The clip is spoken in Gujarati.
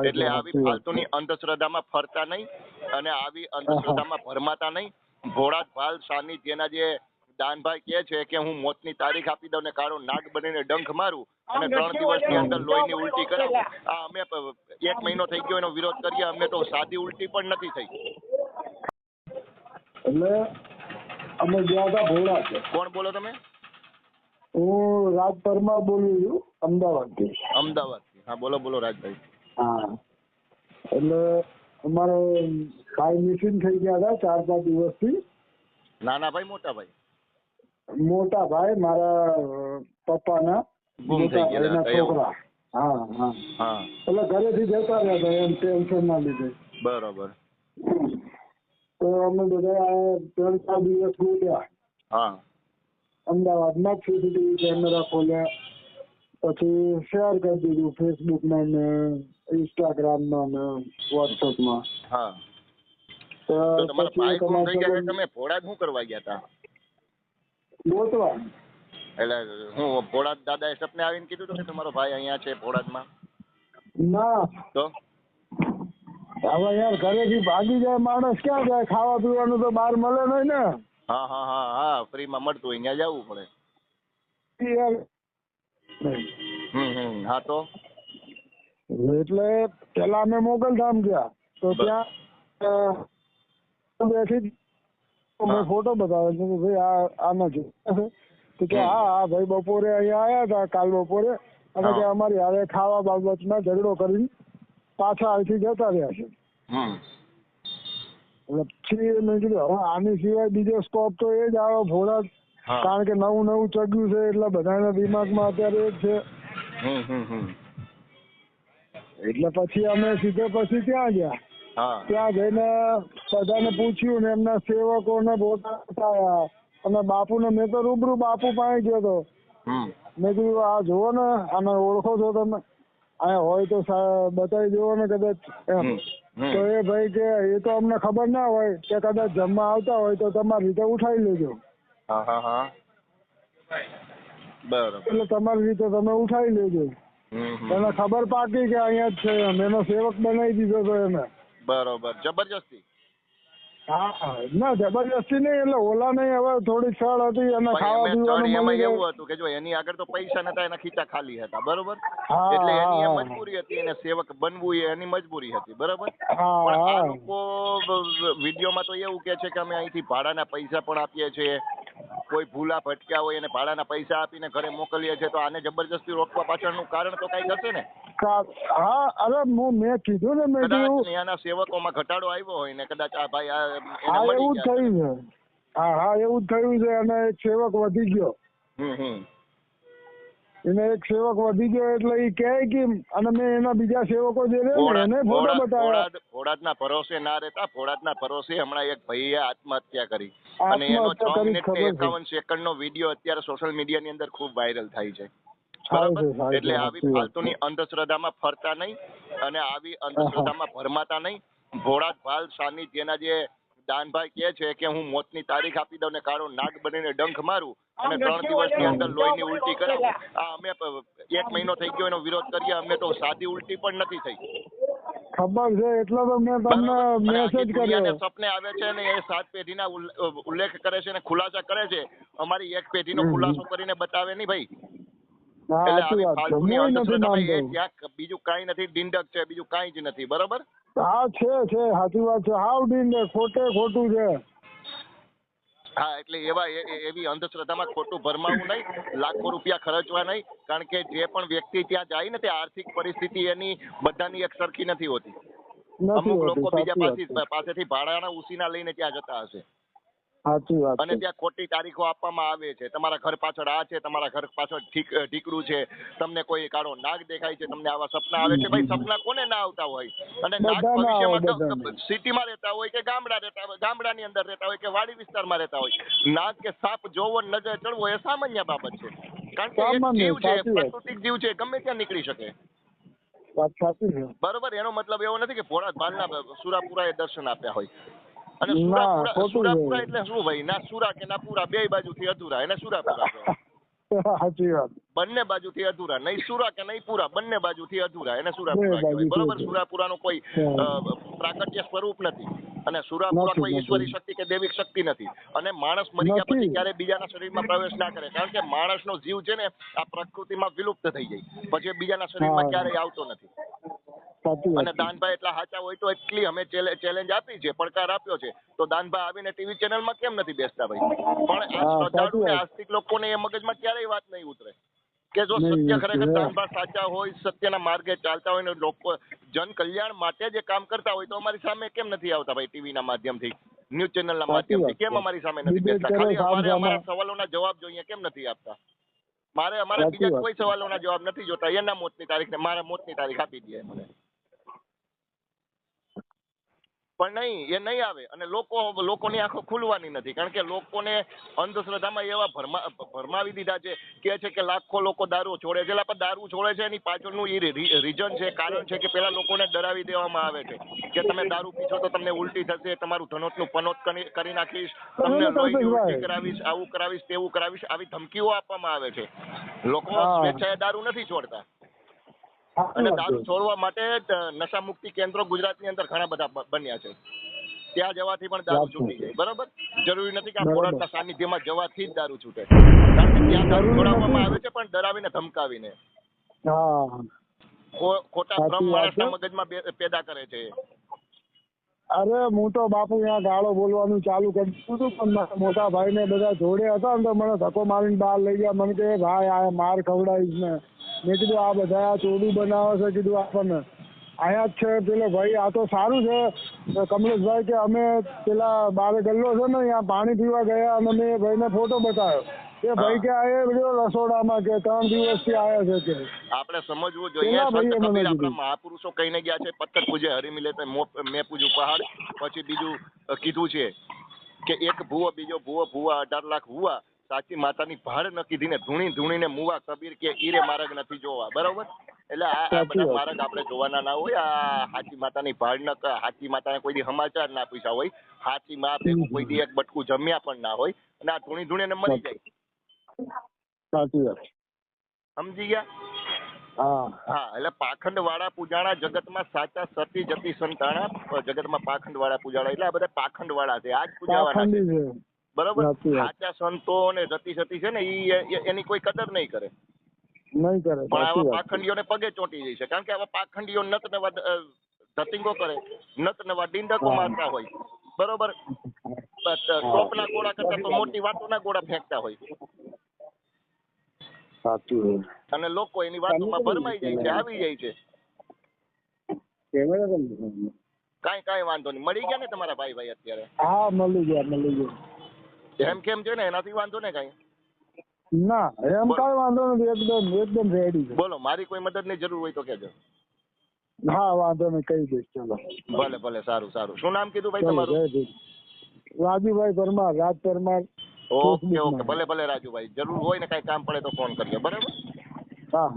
એટલે આવી ફાલતુની અંધશ્રદ્ધામાં ફરતા નહીં અને આવી અંધશ્રદ્ધામાં ભરમાતા નહીં. ભોળા ભાલ સાની જેના જે દાનભાઈ કહે છે કે હું મોતની તારીખ આપી દઉં ને કાળો નાગ બનીને ડંખ મારું અને ત્રણ દિવસની અંદર લોહીની ઉલટી કરાવું. આ અમે એક મહિનો થઈ ગયો એનો વિરોધ કરીએ અમે તો સાદી ઉલટી પણ નથી થઈ. એટલે અમે ગયા હતા ભોળા છે. કોણ બોલો તમે? હું રાજ પરમાર બોલું છું અમદાવાદથી. અમદાવાદથી. હા બોલો બોલો રાજભાઈ. હા. એટલે અમારે ભાઈ મિસિંગ થઈ ગયા હતા ચાર પાંચ દિવસથી. નાના ભાઈ મોટા ભાઈ. મોટા ભાઈ મારા પપ્પા પપ્પાના. ગુમ થઈ. છોકરા. હા હા. હા. એટલે ઘરેથી જતા રહ્યા હતા એમ ટેન્શન ના લીધે. બરાબર. તો અમે બધા ત્રણ ચાર દિવસ બોલ્યા હા. અમદાવાદમાં સીસીટીવી કેમેરા ખોલ્યા. પછી શેર કરી દીધું ફેસબુક ને ઇન્સ્ટાગ્રામમાં ને વોટ્સઅપમાં હા. તો તમારા ભાઈ ગુમ થઈ ગયા છે, તમે ભોળા શું કરવા ગયા હતા ગોતવા. એટલે હું ભોળાદ દાદાએ સપને આવીને કીધું હતું કે તમારો ભાઈ અહીંયા છે ભોળાદમાં. ના. તો? હવે યાર ઘરેથી ભાગી જાય માણસ ક્યાં જાય? ખાવા પીવાનું તો બહાર મળે નહીં ને. હા હા હા હા. ફ્રીમાં મળતું હોય ત્યાં જવું પડે. હમ હમ. હા તો? એટલે પેલા અમે મોગલધામ ગયા. તો ત્યાં બેઠી મેં ફોટો બતાવ્યો છે કે ભાઈ આ આ નથી તો કે હા હા ભાઈ બપોરે અહીંયા આવ્યા હતા કાલ બપોરે. અને કે અમારી હારે ખાવા બાબતમાં ઝઘડો કરીને પાછા અહીંથી જતા રહ્યા છે. એટલે પછી મેં કીધું હવે આની સિવાય બીજો સ્કોપ તો એ જ આવે ભોળા કારણ કે નવું નવું ચગ્યું છે એટલે બધાના દિમાગમાં અત્યારે એ જ છે. એટલે પછી અમે સીધે પછી ત્યાં ગયા. ત્યાં જઈને બધાને પૂછ્યું ને એમના સેવકોને બોટા બતાવ્યા અને બાપુને મેં તો રૂબરૂ બાપુ પાસે ગયો તો. મેં કીધું આ જુઓ ને આને ઓળખો છો તમે. અહીંયા હોય તો બતાવી જુઓ ને કદાચ. એમ. તો એ ભાઈ કે એ તો અમને ખબર ના હોય કે કદાચ જમવા આવતા હોય તો તમારી રીતે ઉઠાવી લેજો. બરોબર. એટલે તમારી રીતે તમે ઉઠાવી લેજો. એને ખબર પાકી કે અહીંયા જ છે એમ? એનો સેવક બનાવી દીધો તો એને. બરોબર. જબરજસ્તી? હા ના જબરજસ્તી નહીં એટલે ઓલા નહીં હવે થોડી છળ હતી અને ખાવા પીવાનું એમાં એવું હતું કે જો એની આગળ તો પૈસા નતા એના ખીચા ખાલી હતા. બરોબર? એટલે એની એ મજબૂરી હતી એને સેવક બનવું એ એની મજબૂરી હતી. બરોબર? પણ આ લોકો વિડીયોમાં તો એવું કે છે કે અમે અહીંથી ભાડાના પૈસા પણ આપીએ છીએ. કોઈ ભૂલા ભટક્યા હોય એને ભાડાના પૈસા આપીને ઘરે મોકલીએ છીએ તો આને જબરજસ્તી રોકવા પાછળનું કારણ તો કઈ હશે ને? હા અરે હું મેં કીધું ને મેં કીધું. એના સેવકોમાં ઘટાડો આવ્યો હોય ને કદાચ આ ભાઈ આ એવું થયું છે. હા હા એવું થયું છે અને એક સેવક વધી ગયો. હમ હમ. એને એક સેવક વધી ગયો એટલે એ કહે કે અને મેં એના બીજા સેવકો જે રહે એને ફોટો બતાવ્યા. ભોળાદના ભરોસે ના રહેતા. ભોળાદના પરોસે હમણાં એક ભાઈએ આત્મહત્યા કરી. અને એનો છ મિનિટ એકાવન સેકન્ડ નો વીડિયો અત્યારે સોશિયલ મીડિયા ની અંદર ખૂબ વાયરલ થાય છે. બરાબર? એટલે આવી ફાલતુની અંધશ્રદ્ધામાં ફરતા નહીં અને આવી અંધશ્રદ્ધામાં ભરમાતા નહીં. ભોળા ભાલ સાની જેના જે દાનભાઈ કહે છે કે હું મોતની તારીખ આપી દઉં ને કાળો નાગ બનીને ડંખ મારું અને ત્રણ દિવસની અંદર લોહીની ઉલટી કરે આ અમે એક મહિનો થઈ ગયો એનો વિરોધ કરીએ અમે તો સાદી ઉલટી પણ નથી થઈ. ખબર છે એટલે તો મેં તમને મેસેજ કર્યો. સપને આવે છે ને એ સાત પેઢીના ઉલ્લેખ કરે છે અને ખુલાસા કરે છે અમારી એક પેઢીનો. ખુલાસો કરીને બતાવે નહીં ભાઈ. બીજું કઈ નથી ડિંડક છે બીજું કાંઈ જ નથી. બરોબર? હા છે છે સાચી વાત છે. હાવ ડીંડે ખોટે ખોટું છે. હા એટલે એવા એવી અંધશ્રદ્ધામાં ખોટું ભરમાવું નહીં લાખો રૂપિયા ખર્ચવા નહીં કારણ કે જે પણ વ્યક્તિ ત્યાં જાય ને તે આર્થિક પરિસ્થિતિ એની બધાની એક સરખી નથી હોતી. અમુક લોકો બીજા પાસે પાસેથી ભાડાના ઉસીના લઈને ત્યાં જતા હશે. સાચી વાત અને ત્યાં ખોટી તારીખો આપવામાં આવે છે. તમારા ઘર પાછળ આ છે તમારા ઘર પાછળ ઢીકડું છે. તમને કોઈ કાળો નાગ દેખાય છે તમને આવા સપના આવે છે. ભાઈ સપના કોને ના આવતા હોય? અને નાગ ભવિષ્યમાં સિટીમાં રહેતા હોય કે ગામડા રહેતા હોય ગામડાની અંદર રહેતા હોય કે વાડી વિસ્તારમાં રહેતા હોય નાગ કે સાપ જોવો નજર ચડવો એ સામાન્ય બાબત છે. કારણ કે જીવ છે પ્રાકૃતિક જીવ છે ગમે ત્યાં નીકળી શકે. બરોબર એનો મતલબ એવો નથી કે ભોળા ભાલના એ દર્શન આપ્યા હોય. અને ના, સુરાપુરા એટલે શું ભાઈ? ના સુરા કે ના પૂરા? બે બાજુથી અધૂરા. એને સુરાપુરા સાચી વાત. બંને બાજુથી અધૂરા. નહીં સુરા કે નહીં પૂરા બંને બાજુથી અધૂરા. એને સુરાપુરા કહેવાય. બરોબર. સુરાપુરાનું કોઈ પ્રાકટ્ય સ્વરૂપ નથી. અને સુરાપુરા કોઈ ઈશ્વરી શક્તિ કે દૈવિક શક્તિ નથી. અને માણસ મરી ગયા પછી ક્યારે બીજાના શરીરમાં પ્રવેશ ના કરે. કારણ કે માણસનો જીવ છે ને આ પ્રકૃતિમાં વિલુપ્ત થઈ જાય. પછી બીજાના શરીરમાં. ક્યારેય આવતો નથી. અને દાનભાઈ એટલા સાચા હોય તો એટલી અમે ચેલેન્જ આપી છે પડકાર આપ્યો છે. તો દાનભાઈ આવીને ટીવી ચેનલમાં કેમ નથી બેસતા ભાઈ? પણ શ્રદ્ધાળુ ને આસ્તિક લોકોને એ મગજમાં ક્યારેય વાત નહીં ઉતરે. કે જો સત્ય ખરેખર દાનભાઈ સાચા હોય સત્યના માર્ગે ચાલતા હોય ને લોકો જન કલ્યાણ માટે જે કામ કરતા હોય તો અમારી સામે કેમ નથી આવતા ભાઈ ટીવીના માધ્યમથી? ન્યૂઝ ચેનલ ના માધ્યમથી કેમ અમારી સામે નથી બેસતા? ખાલી અમારે અમારા. સવાલોના જવાબ જોઈએ કેમ નથી આપતા? મારે અમારા બીજા. કોઈ સવાલોના જવાબ નથી જોતા. એના મોતની તારીખ ને મારા મોતની તારીખ આપી દે મને પણ નહીં એ નહીં આવે. અને લોકો લોકોની આંખો ખુલવાની નથી. કારણ કે લોકોને અંધશ્રદ્ધામાં એવા ભરમા ભરમાવી દીધા છે. કે છે કે લાખો લોકો દારૂ છોડે છે. પણ દારૂ છોડે છે એની પાછળનું એ રીઝન છે કારણ છે કે પેલા લોકોને ડરાવી દેવામાં આવે છે. કે તમે દારૂ પીશો તો તમને ઉલટી થશે તમારું ધનોતનું પનોત કરી નાખીશ તમને લોહીની ઉલટી કરાવીશ આવું કરાવીશ તેવું કરાવીશ આવી ધમકીઓ આપવામાં આવે છે. લોકો સ્વેચ્છાએ દારૂ નથી છોડતા. અને દારૂ છોડવા માટે નશા મુક્તિ કેન્દ્રો ગુજરાતની અંદર ઘણા બધા બન્યા છે. ત્યાં જવાથી પણ દારૂ છૂટી જાય બરોબર? જરૂરી નથી કે આ. ખોરાકના સાનિધ્યમાં જવાથી જ દારૂ છૂટે. કારણ કે ત્યાં દારૂ છોડાવવામાં આવે છે પણ ડરાવીને ધમકાવીને. ખોટા ભ્રમ માણસના મગજમાં પેદા કરે છે. અરે હું તો બાપુ ત્યાં ગાળો બોલવાનું ચાલુ કરી દીધું હતું પણ મારા મોટા ભાઈ ને બધા જોડે હતા ને તો મને ધક્કો મારીને બહાર લઈ ગયા. મને કે ભાઈ આ માર ખવડાવીશ ને. મેં કીધું આ બધા ચોરી બનાવે છે કીધું આપણને. અહીંયા જ છે પેલો ભાઈ આ તો સારું છે. કમલેશભાઈ કે અમે પેલા બારે ગલ્લો છે ને અહીંયા પાણી પીવા ગયા અને મેં ભાઈને ફોટો બતાવ્યો. એ ભાઈ કે આ એ બધો રસોડામાં કે ત્રણ દિવસથી આવ્યા છે કે. આપણે સમજવું જોઈએ. આપણા મહાપુરુષો કહીને ગયા છે પથ્થર પૂજે હરી મિલે મો- પૂજ્યું પહાડ. પછી બીજું કીધું છે કે એક ભૂવો બીજો ભૂવો ભૂવા અઢાર લાખ હુવા સાચી માતાની ભાડ ન કીધી ધૂણી ધૂણીને મુવા કબીર કે ઈરે માર્ગ નથી જોવા. બરોબર? એટલે આ બધા માર્ગ આપણે જોવાના ના હોય. આ હાચી માતાની ભાડ ન હાચી માતાને કોઈ દી સમાચાર ના પૂછ્યા હોય. હાચી મા ભેગું કોઈ દી એક બટકું જમ્યા પણ ના હોય. અને આ ધૂણી ધૂણીને મરી જાય. સાચી વાત. સમજી ગયા? હા. એટલે પાખંડ વાળા પૂજાણા જગતમાં સાચા સતી જતી સંતાણા જગતમાં પાખંડ વાળા પૂજાણા. એટલે આ બધા પાખંડ વાળા છે. આજ પૂજાવાળા છે. બરોબર? સાચી સંતો અને રતિ સતી છે ને ઈ એની કોઈ કદર નહીં કરે. નહીં કરે પણ આવા પાખંડીઓને પગે ચોંટી જાય છે. કારણ કે આવા પાખંડીઓ નત નવા ધતિંગો કરે. નત નવા ડીંડકો મારતા હોય. બરોબર? ટોપના ગોળા કરતા તો મોટી વાતોના ગોળા ફેંકતા હોય. સાચું અને લોકો એની વાતોમાં ભરમાઈ જાય છે આવી જાય છે. કઈ કાંઈ કાંઈ વાંધો નહીં. મળી ગયા ને તમારા ભાઈ ભાઈ અત્યારે? હા મળી ગયા મળી ગયા. એમ કેમ છે ને? એનાથી વાંધો ને કઈ? ના એમ કઈ વાંધો નથી. એકદમ એકદમ રેડી છે. બોલો મારી કોઈ મદદની જરૂર હોય તો કહેજો. હા વાંધો નહીં કહી દઈશ ચલો. ભલે ભલે સારું સારું. શું નામ કીધું ભાઈ તમારું. રાજુભાઈ પરમાર રાજ પરમાર. ઓકે ઓકે ભલે ભલે રાજુભાઈ. જરૂર હોય ને કઈ કામ પડે તો ફોન કરજો બરાબર? હા.